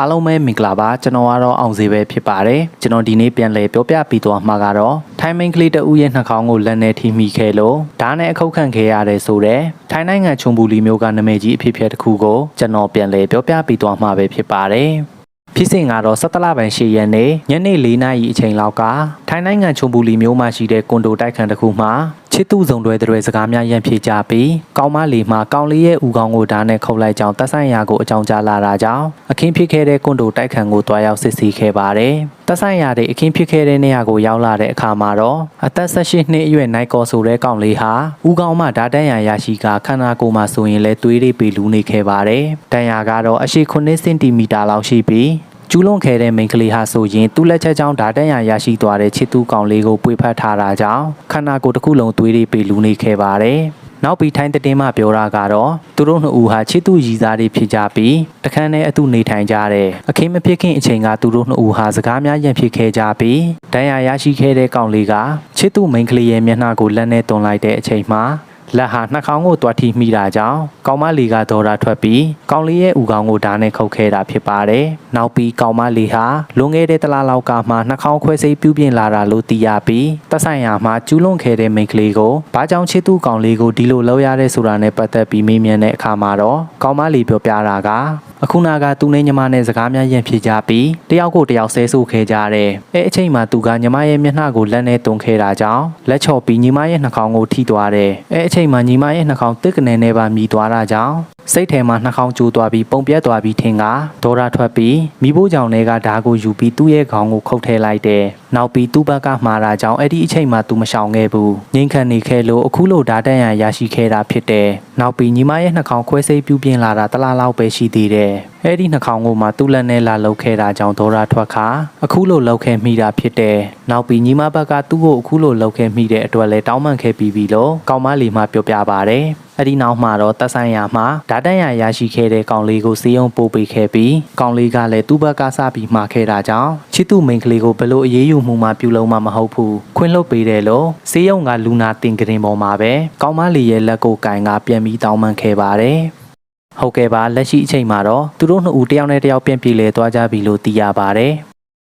အားလုံးပဲမင်္ဂလာပါကျွန်တော်ကတော့အောင်စီပဲဖြစ်ပါတယ်ကျွန်တော်ဒီနေ့ပြန်လည်ပြောပြပြီးတော့မှာကတော့ထိုင်းမင်းကလေးတဦးရဲ့နှာခေါင်းကိုလက်နဲ့ထိမိခဲ့လို့ဓာတ်နဲ့အခုတ်ခံခဲ့ရတယ်ဆိုတော့ထိုင်းနိုင်ငံချုံပူလီမျိုးကနာမည်ကြီးအဖြစ်အပျက်တစ်ခုကိုကျွန်တော်ပြန်လည်ပြောပြပြီးတော့မှာပဲဖြစ်ပါတယ်ဖြစ်စဉ်ကတော့17လပိုင်း10ရက်နေ့ညနေ4နာရီအချိန်လောက်ကထိုင်းနိုင်ငံချုံပူလီမျိုးမှာရှိတဲ့ကွန်ဒိုတိုက်ခန်းတစ်ခုမှာ ချစ်သူစုံတွဲတဲ့စကားများရန်ဖြစ်ကြပြီးကောင်းမလီမှာကောင်းလေးရဲ့ဦးခေါင်းကိုဓာတ်နဲ့ခုတ်လိုက်ကြောင်းတပ်ဆိုင်ရာကိုအကြောင်းကြားလာတာကြောင့်အခင်းဖြစ်ခဲ့တဲ့ကွန်ဒိုတိုက်ခန်းကိုတွားရောက်စစ်ဆေးခဲ့ပါတယ်တပ်ဆိုင်ရာတွေအခင်းဖြစ်ခဲ့တဲ့နေရာကိုရောက်လာတဲ့အခါမှာတော့အသက်18နှစ်အရွယ်နိုင်ကောဆိုတဲ့ကောင်လေးဟာဦးခေါင်းမှာဓာတ်တန်ရာရရှိကခန္ဓာကိုယ်မှာဆိုရင်လည်းသွေးတွေပေလူနေခဲ့ပါတယ်တန်ရာကတော့အရှိ9စင်တီမီတာလောက်ရှိပြီး ကျူးလွန်ခဲ့တဲ့မိန်းကလေးဟာဆိုရင်သူ့လက်ချက်ကြောင့်ဓာတ်တန်ရာရရှိသွားတဲ့ချစ်သူကောင်လေးကိုပွေဖက်ထားတာကြောင့်ခန္ဓာကိုယ်တစ်ခုလုံးသွေးတွေပေလူနေခဲ့ပါတယ်။နောက်ပြီးထိုင်းတဲ့တင်းမှပြောတာကတော့သူတို့နှစ်ဦးဟာချစ်သူရည်စားတွေဖြစ်ကြပြီးတခန်းနဲ့အတူနေထိုင်ကြတယ်။အခင်းမဖြစ်ခင်အချိန်ကသူတို့နှစ်ဦးဟာစကားများရန်ဖြစ်ခဲ့ကြပြီးဒဏ်ရာရရှိခဲ့တဲ့ကောင်လေးကချစ်သူမိန်းကလေးရဲ့မျက်နှာကိုလက်နဲ့တွန်လိုက်တဲ့အချိန်မှာ လက်ဟာနှာခေါင်းကိုတွားထိမိတာကြောင့်ကောင်မလေးကဒေါ်ရာထွက်ပြီးကောင်လေးရဲ့ဦးခေါင်းကိုဓာတ်နဲ့ခုတ်ခဲ့တာဖြစ်ပါတယ်။နောက်ပြီးကောင်မလေးဟာလွန်ခဲ့တဲ့တလားလောက်ကမှနှာခေါင်းခွဲစိတ်ပြုပြင်လာတာလို့သိရပြီးတက်ဆိုင်ရာမှာကျူးလွန်ခဲ့တဲ့မိန်းကလေးကိုဘာကြောင့်ချစ်သူကောင်လေးကိုဒီလိုလောက်ရတဲ့ဆိုတာနဲ့ပတ်သက်ပြီးမေးမြန်းတဲ့အခါမှာတော့ကောင်မလေးပြောပြတာက အခုနာကသူနဲ့ညီမနဲ့စကားများရန်ဖြစ်ကြပြီးတယောက်ကိုတယောက်ဆဲဆိုခဲ့ကြတယ်။အဲအချိန်မှာသူကညီမရဲ့မျက်နှာကိုလက်နဲ့တုံခဲ့တာကြောင့်လက်ချော်ပြီးညီမရဲ့နှာခေါင်းကိုထိသွားတယ်။အဲအချိန်မှာညီမရဲ့နှာခေါင်းတစ်ကနေနဲ့ပါမြည်သွားတာကြောင့်စိတ်ထဲမှာနှာခေါင်းကျိုးသွားပြီးပုံပြက်သွားပြီးထင်ကဒေါ်ရာထွက်ပြီးမိဖို့ကြောင့်တွေကဓာကိုယူပြီးသူ့ရဲ့ခေါင်းကိုခုတ်ထဲလိုက်တယ်။နောက်ပြီးသူ့ဘက်ကမှားတာကြောင့်အဲ့ဒီအချိန်မှာသူမရှောင်ခဲ့ဘူး။ငိမ့်ခံနေခဲ့လို့အခုလိုဓာတန်ရရရှိခဲ့တာဖြစ်တယ်။နောက်ပြီးညီမရဲ့နှာခေါင်းခွဲစိတ်ပြုပြင်လာတာတလားလောက်ပဲရှိသေးတယ်။အဲ့ဒီနှာခေါင်းကိုမှသူ့လက်နဲ့လာလှုပ်ခဲ့တာကြောင့်ဒေါ်ရာထွက်ခါအခုလိုလှုပ်ခဲ့မိတာဖြစ်တယ်။နောက်ပြီးညီမဘက်ကသူ့ကိုအခုလိုလှုပ်ခဲ့မိတဲ့အတွက်လည်းတောင်းပန်ခဲ့ပြီးပြီလို့ကောင်းမလီမှပြောပြပါရတယ်။ အဲ့ဒီနောက်မှာတော့တက်ဆိုင်ရာမှာဓာတန်ရရရှိခဲ့တဲ့ကောင်လေးကိုစေးရုံပို့ပေးခဲ့ပြီးကောင်လေးကလည်းသူ့ဘက်ကစပြီးမှာခဲ့တာကြောင့်ချစ်သူမိန်ကလေးကိုဘယ်လိုအေးအေးယူမှုမှပြုလုပ်မှမဟုတ်ဘူးခွင့်လွှတ်ပေးတယ်လို့စေးရုံကလူနာတင်ကရင်ပေါ်မှာပဲကောင်မလေးရဲ့လက်ကိုကင်ကပြန်ပြီးတောင်းပန်ခဲ့ပါတယ်ဟုတ်ကဲ့ပါလက်ရှိအချိန်မှာတော့သူတို့နှစ်ဦးတယောက်နဲ့တယောက်ပြန်ပြေးလဲသွားကြပြီလို့သိရပါတယ်